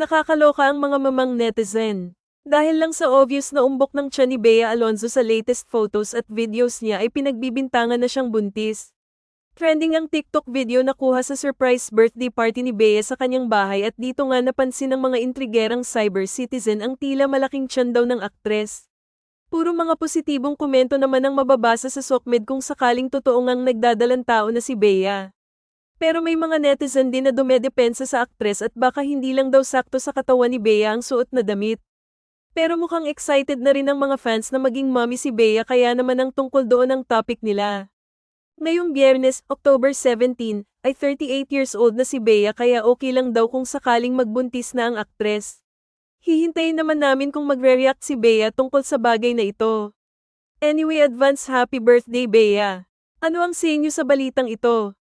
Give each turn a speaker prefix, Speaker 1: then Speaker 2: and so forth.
Speaker 1: Nakakaloka ang mga mamang netizen. Dahil lang sa obvious na umbok ng tiyan ni Bea Alonzo sa latest photos at videos niya ay pinagbibintangan na siyang buntis. Trending ang TikTok video na kuha sa surprise birthday party ni Bea sa kanyang bahay at dito nga napansin ng mga intrigerang cyber citizen ang tila malaking tiyan daw ng aktres. Puro mga positibong komento naman ang mababasa sa Sokmed kung sakaling totoo ngang nagdadalang tao na si Bea. Pero may mga netizen din na dumedepensa sa aktres at baka hindi lang daw sakto sa katawan ni Bea ang suot na damit. Pero mukhang excited na rin ang mga fans na maging mommy si Bea kaya naman ang tungkol doon ang topic nila. Ngayong biyernes, October 17, ay 38 years old na si Bea kaya okay lang daw kung sakaling magbuntis na ang aktres. Hihintayin naman namin kung magre-react si Bea tungkol sa bagay na ito. Anyway, advance happy birthday Bea. Ano ang say sa balitang ito?